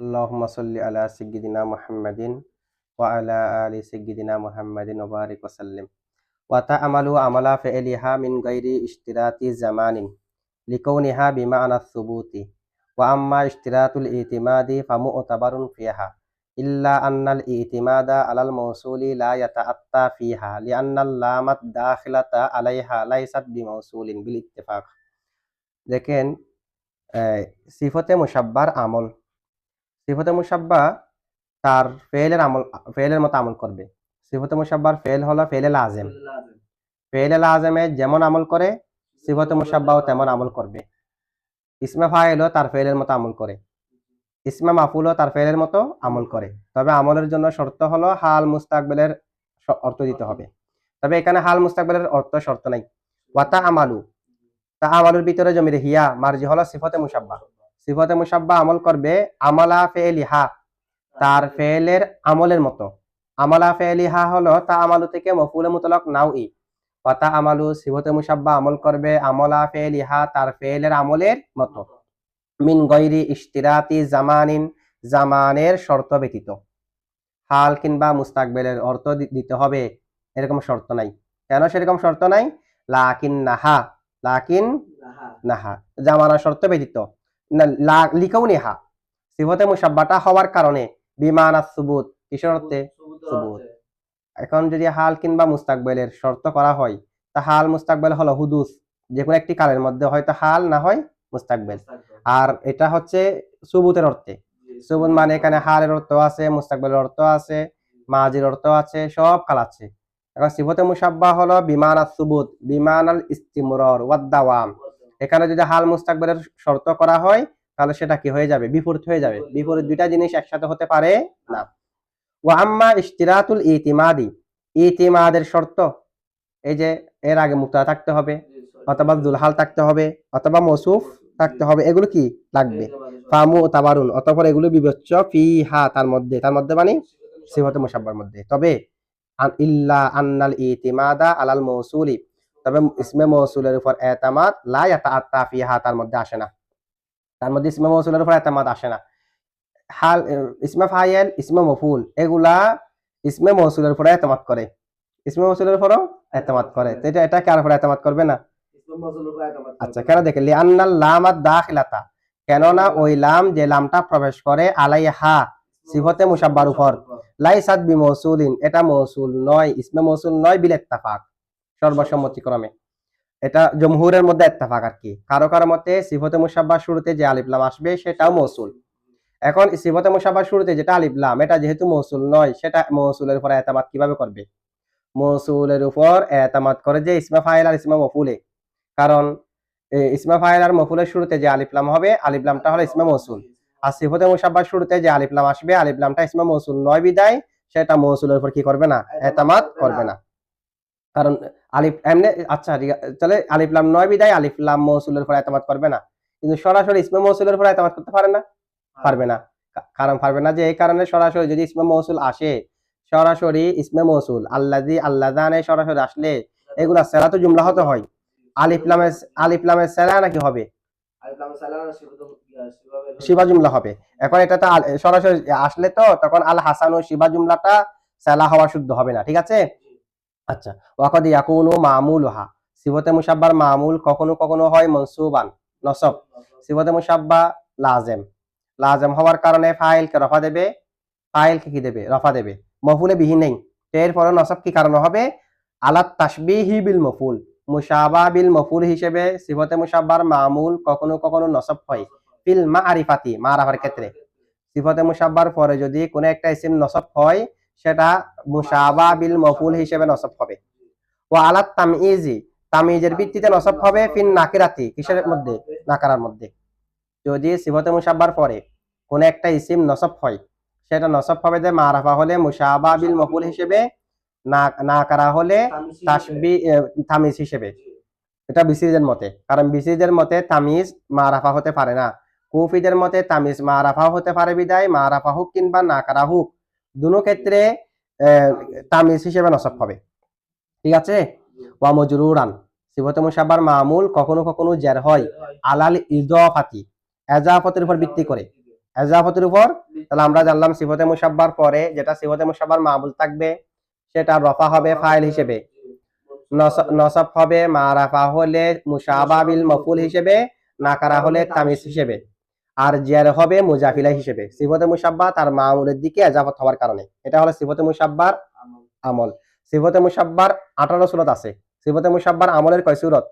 اللهم صل على سيدنا محمد وعلى آل سيدنا محمد وبارك وسلم. وتعملوا عمل فعلها من غير اشتراط زمان لكونها بمعنى الثبوت. وأما اشتراط الاعتماد فمعتبر فيها إلا أن الاعتماد على الموصول لا يتأتى فيها لأن اللام الداخلة عليها ليست بموصول بالاتفاق. لكن آه، صفة مشبر عمل. সিফতে মুসাব্বা তার ফেলের আমল ফেলের মতো আমল করবে। সিফতে মুসাব্বার ফেল হলো ফেলে লাজেম ফেলে লাজেমে যেমন আমল করে সিফতে মুসাব্বাও তেমন আমল করবে। ইসমা ফাইলও তার ফেলের মতো আমল করে। ইসমা মাফুলও তার ফেলের মতো আমল করে। তবে আমলের জন্য শর্ত হলো হাল মুস্তাকবেলের অর্থ দিতে হবে। তবে এখানে হাল মুস্তাকবেলের অর্থ শর্ত নাই। ওয়াতা আমালু তা আমালুর ভিতরে জমির হিয়া মার্জি হলো সিফতে মুসাব্বা। সিফতে মুসাব্বা আমল করবে আমালা ফেলিহা তার ফেলের আমলের মতো। আমালা ফেলিহা হলো তা আমালু থেকে মফুলে মুতলক নাও ই পাতা আমালু সিফতে মুসাব্বা আমল করবে আমলা ফেলিহা তার ফেলের আমলের মতো। মিন গৈরি ইশতিরাতি জামানিন জামানের শর্ত ব্যতীত। হাল কিংবা মুস্তাকবেলের অর্থ দিতে হবে এরকম শর্ত নাই। কেন সেরকম শর্ত নাই? লাকিন নাহা লাকিন নাহা। জামানা শর্ত ব্যতীত। লিখাও সিফতে মুসাব্বাটা হওয়ার কারণে বিমানা সুবুত কিসের অর্থে? সুবুত এখন যদি হাল কিংবা মুস্তাকবেলের শর্ত করা হয় তা হাল মুস্তাকবেল হলো হুদুস। যে কোনো একটি কালের মধ্যে হয়তো হাল না হয় মুস্তাকবেল। আর এটা হচ্ছে সুবুতের অর্থে। সুবুত মানে এখানে হালের অর্থ আছে মুস্তাকবেলের অর্থ আছে মাজির অর্থ আছে সব কাল আছে। এখন সিফতে মুসাব্বা হলো বিমান আর সুবুত বিমান আল ইস্তিমরর ওয়াদ্দাওয়াম। এখানে যদি হাল মুস্তাকবেলের শর্ত করা হয় তাহলে সেটা কি হয়ে যাবে? বিপরীত হয়ে যাবে। বিপরীত। দুইটা জিনিস একসাথে হতে পারে না। ওয়া আম্মা ইশতিরাতুল ইতিমাদি। ইতিমাদের শর্ত এই যে এর আগে মুক্তা থাকতে হবে অথবা দুলহাল থাকতে হবে অথবা মসুফ থাকতে হবে এগুলো কি লাগবে? ফামু তাবারুন অতঃপর এগুলো বিবেচ্য ফি হা তার মধ্যে তার মধ্যে মানে সিফতে মুসাব্বার মধ্যে। তবে ইল্লা আন্নাল ইতিমাদা আলাল মৌসুলি তবে ইসমে মৌসুলের উপর এতামাদ লা ইয়াতাআত্তা ফিহা তার মধ্যে আসে না। তার মধ্যে ইসমে মৌসুলের উপর এতামাদ আসে না। হাল ইসমে ফাইল ইসমে মফুল এগুলা ইসমে মৌসুলের উপর এতামাদ করে। ইসমে মৌসুলের উপরও এতামাদ করে। তো এটা এটা কার উপর এতামাদ করবে না? আচ্ছা কেন দেখে? লিআন্নাল লামাত দাখিলাতা কেননা ওই লাম যে লামটা প্রবেশ করে আলাইহা সিফতে মুসাব্বার উপর। লাইসাত বি মৌসুলিন এটা মৌসুল নয় ইসমে মহসুল নয় বিল ইত্তাফাক। সর্বসম্মতিক্রমে। এটা জমহুরের মধ্যে ইত্তাফাক আর কি। কারও কারও মতে সিফতে মুসাব্বা শুরুতে যে আলিফ লাম আসবে সেটাও মৌসুল এখন সিফতে মুসাব্বা শুরুতে যেটা আলিফ লাম, এটা যেহেতু মৌসুল নয়, সেটা মৌসুলের উপর এতামাদ কীভাবে করবে? মৌসুলের উপর এতামাদ করে যে ইসমা ফাইল আর ইসমা মফুলে। কারণ ইসমা ফাইল আর মফুলের শুরুতে যে আলিফ লাম হবে, আলিফ লামটা হলো ইসমা মৌসুল আর সিফতে মুসাব্বার শুরুতে যে আলিফ লাম আসবে, আলিফ লামটা ইসমা মৌসুল নয় বিদায়, সেটা মৌসুলের উপর কি করবে না? এতামাদ করবে না। কারণ আলিফ এমনি আচ্ছা তাহলে আলিফ লাম নয় বিদায় আলিফ লাম মৌসুলের উপর এতামাদ করবে না। কিন্তু সরাসরি ইসমে মৌসুলের এতামাদ করতে পারে না? পারবে না। কারণ পারবে না যে এই কারণে সরাসরি যদি ইসমে মৌসুল আসে সরাসরি ইসমে মৌসুল আল্লাদি আল্লাদানে সরাসরি আসলে এগুলা সেরা তো জুমলা হতে হয়। আলিফ লামের আলিফ লামের সেরা নাকি হবে? শিবা জুমলা হবে। এখন এটা তো সরাসরি আসলে তো তখন আল হাসান ও শিবা জুমলাটা সেলা হওয়া শুদ্ধ হবে না ঠিক আছে? আচ্ছা ওয়াকদ ইয়াকুনু মামুলহা। সিবতে মুসাব্বার মামুল কখনো কখনো হয় মনসুবান, নসব। সিবতে মুসাব্বা লাজেম। লাজেম হওয়ার কারণে ফাইলকে রফা দেবে, ফাইলকে কি দেবে? রফা দেবে। মফুলে বিহীন নেই। এরপরে নসব কি কারণে হবে? আলাত তাসবিহি বিল মফুল। মুসাবা বিল মফুল হিসেবে সিফতে মুসাব্বার মামুল কখনো কখনো নসব হয়। ফিল মা আরিফাতি মা আরাফার ক্ষেত্রে। সিফতে মুসাব্বার পরে যদি কোনো একটা ইসিম নসব হয় সেটা মুসাবা বিল মফুল হিসেবে নসব হবে। ও আলাত তামিজি তামিজের ভিত্তিতে নসব হবে ফিন নাকিরাতি, কিসের মধ্যে? নাকারার মধ্যে। যদি সিফতে মুসাব্বার পরে কোন একটা ইসিম নসব হয়, সেটা নসব হবে যে মারাফা হলে মুসাবা বিল মফুল হিসেবে, না করা হলে তাসবি তামিজ হিসেবে। এটা বিসিজের মতে। কারণ বিসিজের মতে তামিজ মারাফা হতে পারে না। কুফিদের মতে তামিজ মারাফা হতে পারে বিদায়, মারাফা হোক কিংবা না করা হোক। দুনো ক্ষেত্রে তামিজ হিসেবে নসব হবে। ঠিক আছে? ওয়া মজরুরান। সিফতে মুসাব্বার মামুল কখনো কখনো জের হয় আলাল ইজাফাতি, এজাফতের উপর ভিত্তি করে। এজাফতের উপর, তাহলে আমরা জানলাম সিফতে মুসাব্বার পরে যেটা সিফতে মুসাব্বার মামুল থাকবে, সেটা রফা হবে ফাইল হিসেবে। নস- নসব হবে মারাফা হলে মুসাবাবিল মফুল হিসেবে নাকারা হলে তামিজ হিসেবে। আর জিয়ার হবে মুজাফিলা হিসেবে। সিফতে মুসাব্বা তার মামুলের দিকে এজাফত হওয়ার কারণে। এটা হলো সিফতে মুসাব্বার আমল। সিফতে মুসাব্বার আঠারো সুরত আছে। সিফতে মুসাব্বার আমলের কয় সুরত?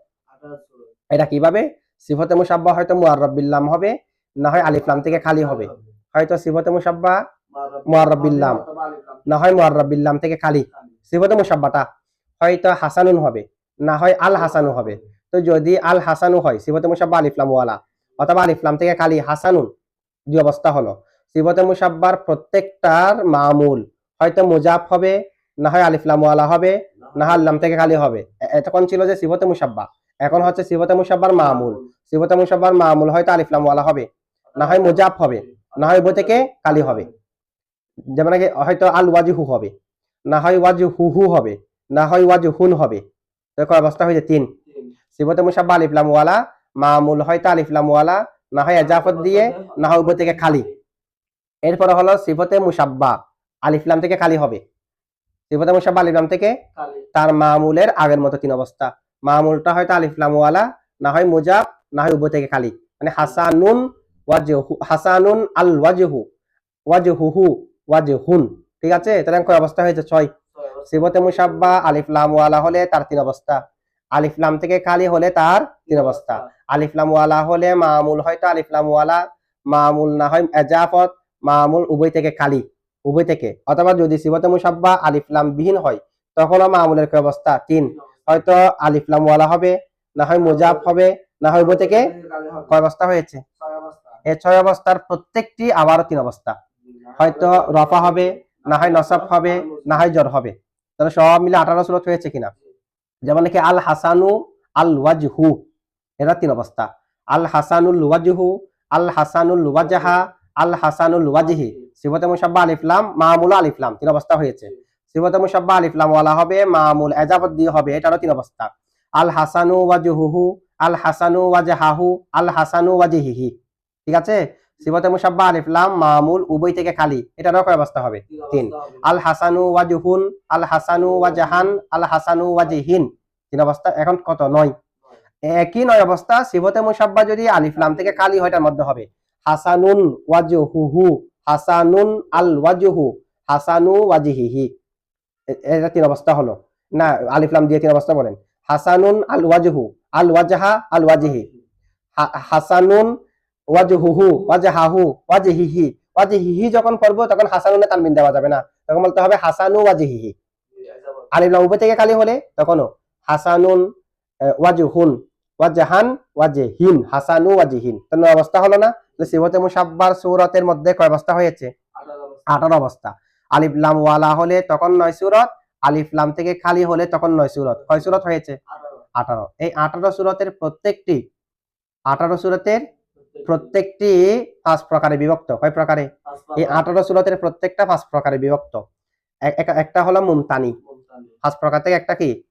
এটা কীভাবে? সিফতে মুসাব্বা হয়তো মুআররাবিল্লাম হবে না হয় আলিফলাম থেকে খালি হবে। হয়তো সিফতে মুসাব্বা মুআররাবিল্লাম না হয় মুআররাবিল্লাম থেকে খালি। সিফতে মুসাব্বাটা হয়তো হাসানুন হবে না হয় আল হাসানু হবে। তো যদি আল হাসানু হয় সিফতে মুসাব্বা আলিফলাম ওয়ালা অথবা আলিফলাম থেকে খালি হাসানুন। দুই অবস্থা হলো। সিফতে মুসাব্বার প্রত্যেকটার মামুল। হয়তো মুজাফ হবে, না হয় আলিফলাম ওয়ালা হবে, না হয় আল্লাম থেকে খালি হবে। এতক্ষণ ছিল যে সিফতে মুসাব্বা এখন হচ্ছে সিফতে মুসাব্বার মামুল। সিফতে মুসাব্বার মামুল হয়তো আলিফলাম ওয়ালা হবে, না হয় মুজাফ হবে, না হয় উভয় থেকে কালি হবে। যেমন হয়তো আল ওয়াজিহু হবে, না হয় ওয়াজু হু হবে, না হয় ওয়াজু হুন হবে অবস্থা হয়েছে তিন। সিফতে মুসাব্বা আলিফলাম ওয়ালা মামুল হয়তো আলিফলাম ওয়ালা না হয় এজাফত দিয়ে না হয় উভয় থেকে খালি। এরপরে হলো সিফতে মুসাব্বা আলিফলাম থেকে খালি হবে। সিফতে মুসাব্বা আলিফলাম থেকে তার মামুলের আগের মতো তিন অবস্থা। মামুলটা হয়তো আলিফলাম ওয়ালা না হয় মুজাব না হয় উভয় থেকে খালি। মানে হাসানুন ওয়াজহু হাসানুন আল ওয়াজহু ওয়াজহুহু ওয়াজহুন। ঠিক আছে? তাহলে কয় অবস্থা হয়েছে? ছয়। সিবতে মুসাব্বা আলিফলাম ওয়ালা হলে তার তিন অবস্থা। আলিফলাম থেকে খালি হলে তার তিন অবস্থা। আলিফলাম ওয়ালা হলে মামুল হয়তো আলিফলাম ওয়ালা। মামুল না হয় এজাফত, মামুল উভয় থেকে খালি, উভয় থেকে। অথবা যদি সিবতে মুসাব্বা আলিফলাম বিহীন হয়, তখনও মামুলের কি অবস্থা? তিন। হয়তো আলিফলাম ওয়ালা হবে, না হয় মুজাফ হবে, না হয় উভয় থেকে কয় অবস্থা হয়েছে? এই ছয় অবস্থার প্রত্যেকটি আবারও তিন অবস্থা। হয়তো রফা হবে, না হয় নসব হবে, না হয় জ্বর হবে। তাহলে সব মিলে আঠারো সুরত হয়েছে কিনা? যেমন নাকি আল হাসানু আল ওয়াজহু এটা তিন অবস্থা। আল হাসানুল ওয়াজহু, আল হাসানুল ওয়াজাহা, আল হাসানুল ওয়াজহি। সিবতে মুসাব্বা আলিফলাম মামুল আলিফলাম তিন অবস্থা হয়েছে। সিবতে মুসাব্বা আলিফলাম ওয়ালা হবে, মামুল এজাবত দিয়ে হবে, এটারও তিন অবস্থা। আল হাসানু ওয়াজহুহু, আল হাসানু ওয়াজাহাহু, আল হাসানু ওয়াজহিহি। ঠিক আছে? সিবতে মুসাব্বা আলিফলাম মামুল উভয় থেকে খালি। এটারও কয় অবস্থা হবে? তিন। আল হাসানু ওয়াজহুন আল হাসানু ওয়াজাহান আল হাসানু ওয়াজিহিন। তিন অবস্থা এখন কত? নয়। একই নয় অবস্থা সিবতে মুসাব্বা যদি আলিফলাম থেকে কালি হয় তার মধ্যে হবে। হাসানুন ওয়াজহুহু হাসানুন আল ওয়াজহু হাসানু ওয়াজিহিহি। এটা তিন অবস্থা হলো। না আলিফলাম দিয়ে তিন অবস্থা বলেন। হাসানুন আল ওয়াজহু আল ওয়াজহা আল ওয়াজিহি হা- হাসানুন ওয়াজহুহু ওয়াজহাহু ওয়াজিহিহি। ওয়াজিহিহি যখন করব তখন হাসানুনে তানবিন দেওয়া যাবে না। তখন বলতে হবে হাসানু ওয়াজিহিহি। আলিফলাম উপর থেকে খালি হলে তখনও হাসানুন আহ, ওয়াজহুন ওয়াজহান ওয়াজহিন হাসানু ওয়াজিহিন। তো নয় অবস্থা হলো না? সিবতে মুসাব্বার সূরতের মধ্যে কয় অবস্থা হয়েছে? আঠারো অবস্থা। আলিফ লাম ওয়ালা হলে তখন নয় সুরত আলিফ লাম থেকে খালি হলে তখন নয় সুরত। কয় সুরত হয়েছে? আঠারো। এই আঠারো সুরতের প্রত্যেকটি আঠারো সুরতের প্রত্যেকটি পাঁচ প্রকারে বিভক্ত। কয় প্রকারে? এই আঠারো সুরতের প্রত্যেকটা পাঁচ প্রকারে বিভক্ত। এক- এক- একটা হলো মুমতানি। পাঁচ প্রকার থেকে একটা কি?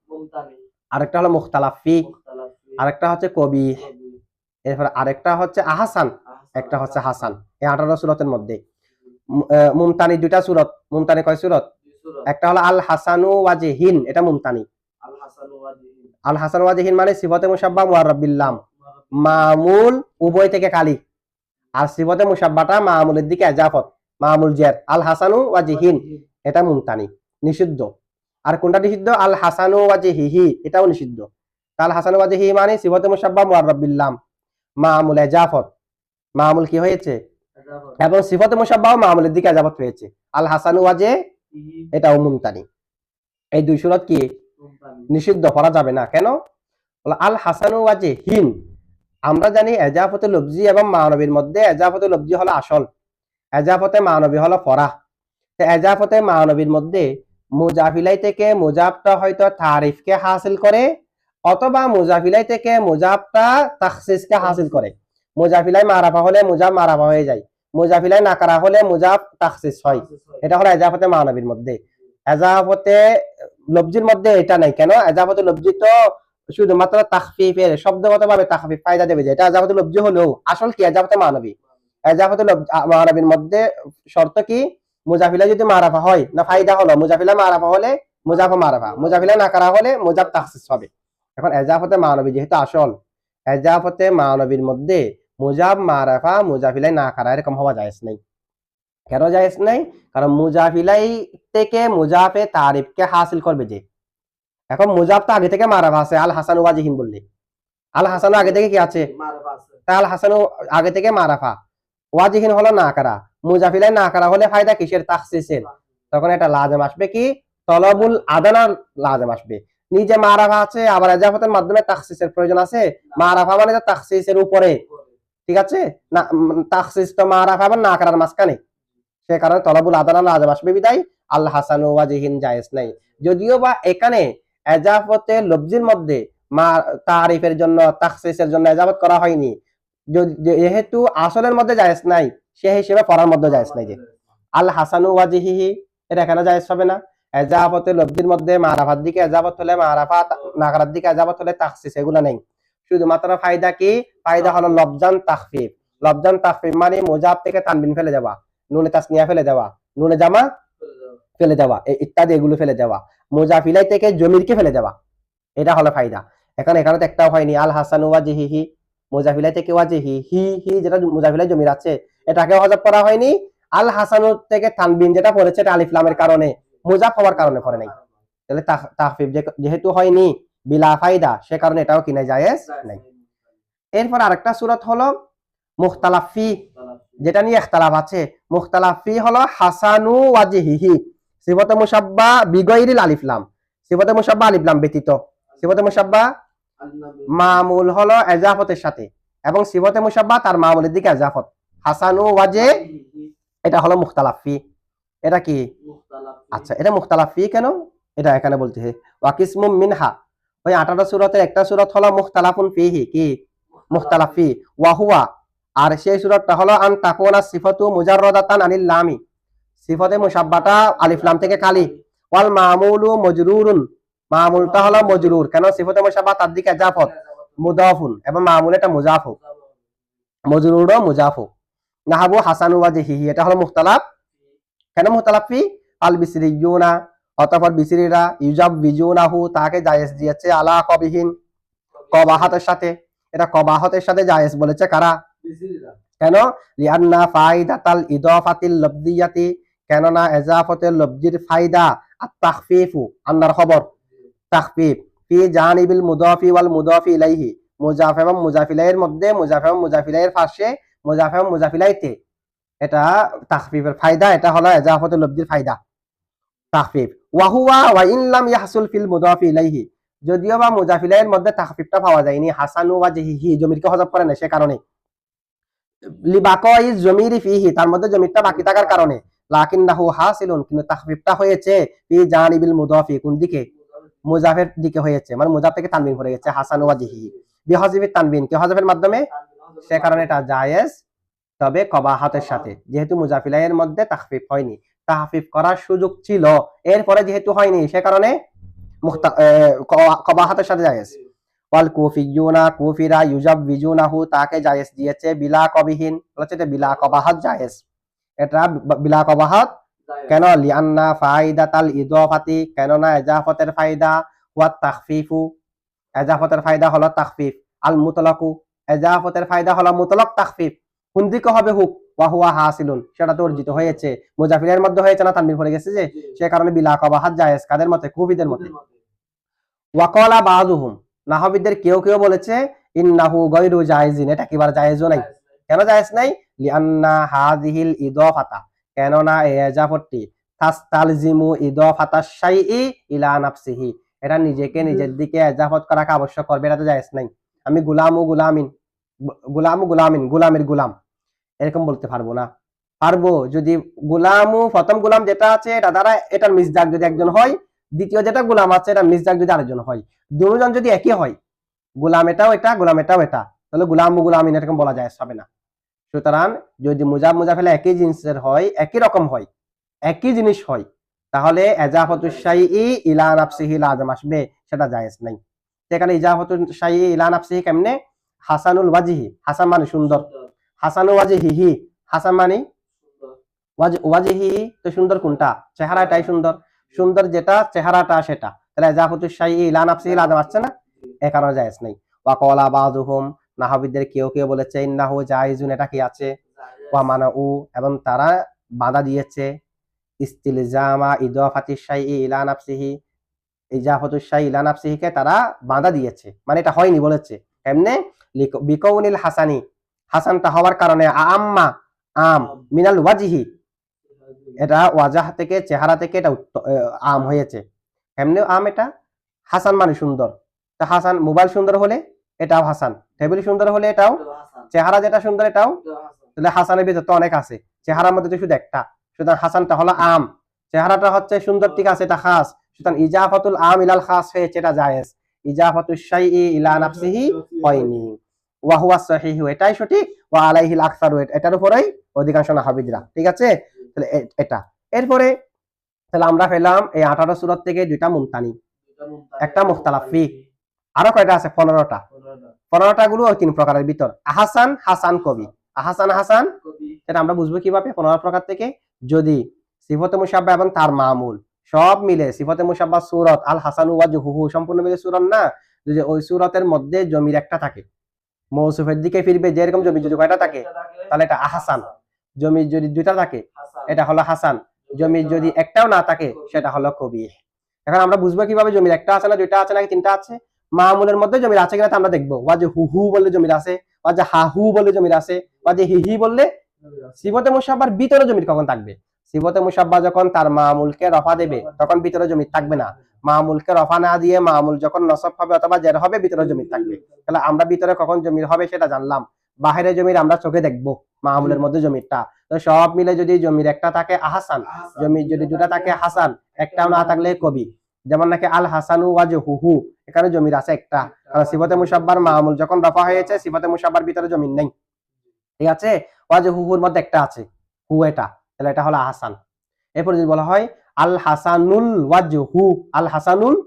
আরেকটা হলো মুখতালাফি। আরেকটা হচ্ছে কবি এরপর আরেকটা হচ্ছে আহাসান। একটা হচ্ছে হাসান। এই আঠারো সুরতের মধ্যে। মুমতানি দুইটা সুরত। মুমতানি কয় সুরত? একটা হলো আল হাসানু ওয়াজিহিন এটা মুমতানি। আল হাসান ওয়াজিহিন। মানে সিফতে মুসাব্বা মুআররাবিল্লাম। মামুল উভয় থেকে কালি। আর সিফতে মুসাব্বাটা মামুলের দিকে এজাফত। মামুল জের আল হাসানু ওয়াজিহিন এটা মুমতানি নিষিদ্ধ। আর কোনটা নিষিদ্ধ? আল হাসানু ওয়াজিহিহি এটাও নিষিদ্ধ। আল হাসানু ওয়াজিহি মানে সিফতে মুসাব্বা মুআররাবিল্লাম মামুল এজাফত। মামুল কি হয়েছে? এবং সিফতে মুসাব্বাও মামুলের দিকে এজাফত হয়েছে। আল হাসানু ওয়াজে এটাও মুমতানি। এই দুই সুরত কি? নিষিদ্ধ করা যাবে না। কেন? আল হাসানু ওয়াজে হিন আমরা জানি এজাফতে লব্জি এবং মানবীর মধ্যে এজাফতে লব্জি হলো আসল, এজাফতে মানবী হলো ফরাহ। তো এজাফতে মানবীর মধ্যে মুজাফিলাই থেকে মুজাবটা হয়তো তারিফকে হাসিল করে, অথবা মুজাফিলাই থেকে মুজাবটা তাখসিসকে হাসিল করে। মুজাফিলাই মারাফা হলে মুজাব মারাফা হয়ে যায়, মুজাফিলাই নাকারা হলে মুজাব তাখসিস হয়। এটা হলো এজাফতে মানবীর মধ্যে। এজাফতে লব্জির মধ্যে এটা নাই। কেন? এজাফতে লব্জি তো শুধুমাত্র শব্দগত ভাবে তাখফিফ ফায়দা দেবে যে, এটা এজাফতে লব্জি হলেও আসল কি? এজাফতে মানবী। এজাফতুল মারাবির মধ্যে শর্ত কি? মুজাফিলা যদি মারাফা হয়, না ফায়দা হলো? মুজাফিলা মারাফা হলে মুজাফা মারাফা, মুজাফিলা না করা হলে মুজাব তাখসিস হবে। এখন এজাফতে মানবী যেহেতু আসল এজাফতে মানবীর মধ্যে মুজাব, মারাফা, মুজাফিলাই না করা এরকম হওয়া যায় নাই। কেন যায় নাই? কারণ মুজাফিলাই থেকে মুজাফে তারিফকে হাসিল করবে যে এখন মুজাব তো আগে থেকে মারাফা আছে আল হাসান ওয়াজিহিন বললে। আল হাসান আগে থেকে কি আছে? তা আল হাসান আগে থেকে মারাফা। ওয়াজিহিন হলো না করা মুজাফিলাই না করা হলে ফায়দা কিসের? তাখসিসের। তখন এটা লাজেম আসবে কি? তলবুল আদানার লাজেম আসবে। নিজে মারাফা আছে আবার এজাফতের মাধ্যমে তাখসিসের প্রয়োজন আছে। মারাফা মানে তো তাখসিসের উপরে। ঠিক আছে? না উম, তাখসিস তো মারাফা আবার না করার মাঝখানে। সে কারণে তলবুল আদানা লাজেম আসবে বিদায়। আল হাসান ওয়াজিহিন জায়েজ নাই। যদিও বা এখানে এজাফতে লব্জির মধ্যে মা তারিফের জন্য, তাখসিসের জন্য এজাফত করা হয়নি। যেহেতু আসলের মধ্যে জায়েজ নাই, সে হিসেবে পড়ার মধ্যে জায়েজ নাই যে। আল হাসানু ওয়াজিহি এটা এখানে জায়েজ হবে না? এজাফতে লব্জির মধ্যে মারাফার দিকে এজাফত হলে মারাফা নাগারার দিকে এজাফত হলে তাখসিস, এগুলো নেই। শুধুমাত্র ফায়দা কি? ফায়দা হলো লবজান তাখফিফ। লবজান তাখফিফ মানে মোজাব থেকে তানবিন ফেলে যাওয়া নুনে তাসনিয়া ফেলে দেওয়া। নুনে জামা ফেলে দেওয়া ইত্যাদি এগুলো ফেলে দেওয়া। মুজাফিলাই থেকে জমিরকে ফেলে দেওয়া। এটা হলো ফায়দা। এখন এখানে তো একটাও হয়নি। আল হাসান ওয়াজিহি হি মুজাফিলাই থেকে ওয়াজিহি হি হি যেটা মুজাফিলাই জমির আছে এটাকে হজব করা হয়নি। আল হাসানুর থেকে তানবিন যেটা পড়েছে, এটা আলিফলামের কারণে, মুজাফ হওয়ার কারণে পড়ে নাই। তাহলে তাহফিফ যেহেতু হয়নি, বিলা ফায়দা, সে কারণে এটাও কিনে জায়েজ নাই। এরপর আরেকটা সুরত হলো মুখতালাফি যেটা নিয়ে ইখতালাফ আছে। মুখতালাফি হলো হাসানু ওয়াজিহি সিফতে মুসাব্বা বিগয়রিল আলিফলাম সিফতে মুসাব্বা আলিফলাম ব্যতীত সিফতে মুসাব্বা মামুল হলো এজাফতের সাথে এবং সিফতে মুসাব্বা তার মামুলের দিকে এজাফত হাসানু ওয়াজে এটা হলো মুখতালাফি এটা কি আচ্ছা এটা মুখতালাফি কেন এটা এখানে বলতে হে ওয়াকিসমু মিনহা ওই আঠারো সুরতের একটা সুরত হলো মুখতালাফুন ফিহি কি মুখতালাফি ওয়াহুয়া আর সেই সুরতটা হলো আন তাকুনা সিফতু মুজাররাদাতান আনিল লামি সিফতে মুসাব্বাটা আলিফ লাম থেকে খালি ওয়াল মামুলু মজরুরুন। মামুলটা হলো মজরুর। কেন? সিফতে মুসাব্বা তার দিকে এজাফত। মুদাফুন। এবং মামুল এটা মুজাফু মজরুরও মুজাফু নাহাবু হাসানু ওয়াজহিহি। এটা হলো মুখতালাফ। কেন মুখতালাফি আল বিসরিয়ুনা। অতঃপর বিসরিরা ইউজাব বিজুনাহু তাকে জায়েজ দিয়েছে। আলা কবিহীন। কবাহাতের সাথে। এটা কবাহতের সাথে জায়েজ বলেছে কারা? কেন? লিআন্না ফাইদাতাল ইদাফাতিল লব্দিয়াতি কেননা এজাফতের লব্জির ফায়দা আর তাখফিফু আন্নার খবর। তাখফিফ, ফি জানিবিল মুদাফি ওয়াল মুদাফি ইলাইহি, মুজাফ এবং মুজাফিলাইয়ের মধ্যে, মুজাফ এবং মুজাফিলাইয়ের পাশে, মুজাফ এবং মুজাফিলাইতে। এটা তাখফিফের ফায়দা এটা হলো এজাফতের লব্জির ফায়দা তাখফিফ, ওয়াহুয়া ওয়া ইন লাম ইয়াহসুল ফিল মুদাফি ইলাইহি। যদিও বা মুজাফিলাইয়ের মধ্যে তাখফিফটা পাওয়া যায়নি, হাসানু ওয়া জিহি জমিরকে হজব করে না সে কারণে। লিবাকই জমিরি ফিহি, তার মধ্যে জমিরটা বাকি থাকার কারণে। হাসিলুন, কিন্তু হয়েছে জানিবিল মুদাফি, কোন দিকে? মুজাফের দিকে হয়েছে মানে মুজাফ থেকে তানবিন গেছে, হাসান ওয়াজিহি। তানবিন, কি মাধ্যমে? সে কারণে এটা জায়েজ, তবে কবাহাতের সাথে। যেহেতু মুজাফিলাইয়ের মধ্যে হয়নি তাহফিফ করার সুযোগ ছিল, এরপরে যেহেতু হয়নি, সে কারণে কবাহাতের সাথে জায়েজ। কুফিরা ইউজাব বিজুনাহু তাকে জায়েজ দিয়েছে বিলা কবিহীন বলেছে বিলা কবাহাত জায়েজ। এটা বি- বিলা কবাহাত কেন? লিআন্না ফাইদাতাল ইদাফাতি। কেননা এজাফতের ফায়দা ওয়া তাখফিফু। এজাফতের ফায়দা হলো তাখফিফ। আল মুতলাকু। এজাফতের ফায়দা হলো মুতলাক তাখফিফ। কোন হবে হুক ওয়া হুয়া হাসিলুন। সেটা তো অর্জিত হয়েছে। মুজাফিলের মধ্যে হয়েছে না? তানবির পড়ে গেছে যে? সে কারণে বিলা কবাহাত জায়েজ কাদের মতে, কুফিদের মতে। ওয়াকলা বাযুহুম। নাহবিদের কেউ কেউ বলেছে, ইন্নাহু গায়রু জায়েজিন। এটা কিবার জায়েজও নাই? কেন জায়েজ নাই? লিআন্না হাযিহিল ইদাফাতা, কেননা এই এজাফতটি, তাস্তালজিমু ইদাফাতা শাইই ইলা নাফসিহি। এটা নিজেকে নিজের দিকে এজাফত করাকে আবশ্যক করবে, এটা তো জায়েজ নাই। আমি গুলামু গুলামিন গু- গুলামু গুলামিন, গুলামের গুলাম, এরকম বলতে পারব না। পারব যদি গুলামু, প্রথম গুলাম যেটা আছে, এটা দ্বারা এটার মিসদাক যদি একজন হয়, দ্বিতীয় যেটা গুলাম আছে এটা মিসদাক যদি আরেকজন হয়। দুজন যদি একই হয়, গুলাম এটাও এটা, গুলাম এটাও এটা, তাহলে গুলাম গুলামিন এরকম বলা যায় হবে না। সুতরাং যদি মুজাব মুজাফেলা একই জিনিসের হয়, একই রকম হয়, একই জিনিস হয়, তাহলে এজাফতুসাই ইলা নাফসিহি লাজম আসবে, সেটা জায়েজ নাই। সেখানে ইজাফতুসাই ইলা নাফসিহি কেমনে? হাসানুল ওয়াজিহি, হাসান মানে সুন্দর। হাসানু ওয়াজিহি হাসান মানে ওয়াজ- ওয়াজিহি তো সুন্দর কোনটা? চেহারাটাই সুন্দর। সুন্দর যেটা, চেহারাটা সেটা। তাহলে জাফতুর শাই ইলা নাফসিহি লাজাম আসছে না? এ কারণে জায়েজ নেই। ওয়াকলা বাযুহুম নাহাবিদের কেউ কেউ বলেছে ইন্নাহু জায়েজুন এটা কি আছে? ওয়া মানাউ এবং তারা বাধা দিয়েছে ইস্তিলজামা ইদাফাতি শাই ইলা নাফসিহি ইজাফতুর শাই ইলা নাফসিহিকে তারা বাধা দিয়েছে মানে এটা হয়নি বলেছে। এমনে বিকৌনিল হাসানি। হাসানটা হওয়ার কারণে আম্মা আম মিনাল ওয়াজিহি। এটা ওয়াজাহ থেকে চেহারা থেকে এটা আম হয়েছে। এমনি আম এটা? হাসান মানে সুন্দর। তা হাসান মোবাইল সুন্দর হলে এটাও হাসান। টেবিল সুন্দর হলে এটাও চেহারা যেটা সুন্দর এটাও। তাহলে হাসানের ভিতর তো অনেক আছে। চেহারার মধ্যে তো শুধু একটা। সুতরাং হাসানটা হলো আম। চেহারাটা হচ্ছে সুন্দর ঠিক আছে এটা খাস। সুতরাং ইজাফাতুল আম ইলাল খাস হয়েছে এটা জায়েজ। ইজাফাতুল শাই ইলা নাফসিহি হয়নি। ওয়া হুয়া সহিহু এটাই সঠিক। ওয়া আলাইহিল আকসারু এটার উপরেই অধিকাংশ নাহাবিদরা ঠিক আছে? তাহলে এটা। এরপরে তাহলে আমরা পেলাম এই আঠারো সুরত থেকে দুইটা মুমতানি একটা মুখতালাফি আরও কয়টা আছে? পনেরোটা। পনেরোটা। গুলো তিন প্রকারের ভিতর। আহাসান হাসান কবি। আহাসান হাসান? সেটা আমরা বুঝব কীভাবে? পনেরো প্রকার থেকে। যদি সিফতে মুসাব্বা এবং তার মামুল সব মিলে সিফতে মুসাব্বা সুরত আল হাসান ওয়াজ হুহু সম্পূর্ণ মিলে সুরত না? যদি ওই সুরতের মধ্যে জমির একটা থাকে মৌসুফের দিকে ফিরবে যেরকম জমি যদি কয়টা থাকে? তাহলে এটা আহসান। জমি যদি দুইটা থাকে এটা হলো হাসান। জমির যদি একটাও না থাকে সেটা হলো কবি। এখন আমরা বুঝব কীভাবে জমির একটা আছে না দুইটা আছে নাকি তিনটা আছে? মামুলের মধ্যে জমির আছে কিনা আমরা দেখব। ওয়াজে হু হু বললে জমির আছে ওয়াজে হাহু বললে জমির আছে ওয়াজে হি হি বললে সিবতে মুসাব্বার ভিতরে জমির কখন থাকবে? সিবতে মুসাব্বা যখন তার মামুলকে রফা দেবে তখন ভিতরে জমির থাকবে না। মামুলকে রফা না দিয়ে মামুল যখন নসব হবে অথবা জের হবে ভিতরে জমির থাকবে। তাহলে আমরা ভিতরে কখন জমির হবে সেটা জানলাম। বাহিরে জমির আমরা চোখে দেখব মামুলের মধ্যে জমিরটা। তো সব মিলে যদি জমির একটা থাকে আহাসান। জমির যদি দুটা থাকে হাসান একটাও না থাকলে কবি। যেমন নাকি আল হাসানু ওয়াজ হুহু এখানে জমির আছে একটা। কারণ সিফতে মুসাব্বার মামুল যখন রফা হয়েছে সিফতে মুসাব্বার ভিতরে জমিন নেই। ঠিক আছে? ওয়াজ হুহুর মধ্যে একটা আছে। হু এটা। তাহলে এটা হলো আহসান। এরপর যদি বলা হয় আল হাসানুল ওয়াজ হু আল হাসানুল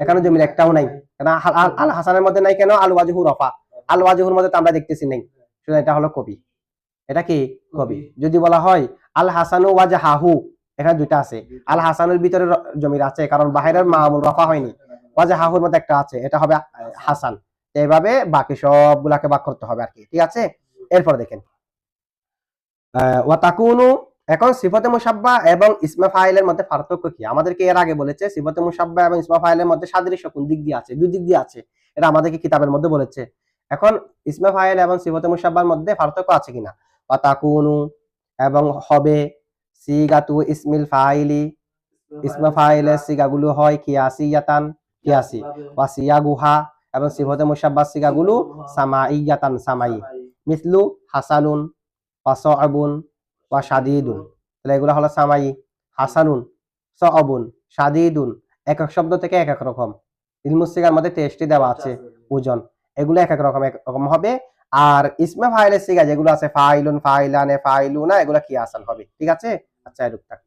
এখানে জমির একটাও নাই। কেন? আল- হাসানের মধ্যে নাই কেন? আল ওয়াজহু রফা। আল ওয়াজহুর মধ্যে তো আমরা দেখতেছি নেই। সুতরাং এটা হলো কবি। এটা কি? কবি। যদি বলা হয় আল হাসানু ওয়াজ হাহু এখানে দুইটা আছে। আল হাসানুর ভিতরে জমির আছে, কারণ বাহিরের মামুল রফা হয়নি। ওয়াজ হাহুর মধ্যে একটা আছে, এটা হবে হাসান। এইভাবে বাকি সবগুলাকে বাক করতে হবে আর কি ঠিক আছে? এরপর দেখেন। এখন সিফতে মুসাব্বা এবং ইসমা ফাইলের মধ্যে পার্থক্য কি? আমাদেরকে এর আগে বলেছে, সিফতে মুসাব্বা এবং ইসমা ফাইলের মধ্যে সাদৃশ্য কোন দিক দিয়ে আছে, দুই দিক দিয়ে আছে, এটা আমাদেরকে কিতাবের মধ্যে বলেছে। এখন ইসমা ফাইল এবং সিফতে মুসাব্বার মধ্যে পার্থক্য আছে কিনা? বা তাকুনু এবং হবে সিগাতু ইসমিল ফাইলি ইসমা ফাইলের সিগাগুলো হয় কিয়াসিয়াতান কিয়াসি ওয়া সিয়াগুহা এবং সিফতে মুসাব্বার সিগাগুলো সামাইয়াতান সামাই মিসলু হাসানুন ওয়া সআবুন ওয়া শাদীদুন তাহলে এগুলো হলো সামাই হাসানুন সআবুন শাদীদুন এক এক শব্দ থেকে এক এক রকম ইলমুসিগার মধ্যে তেইশটি দেওয়া আছে ওজন এগুলো এক এক রকম এক রকম হবে আর ইসমে ফাইলের সিগা যেগুলো আছে ফাইলুন ফাইলানে ফাইলুনা এগুলো কি আসান হবে ঠিক আছে আচ্ছা এরূপ থাক।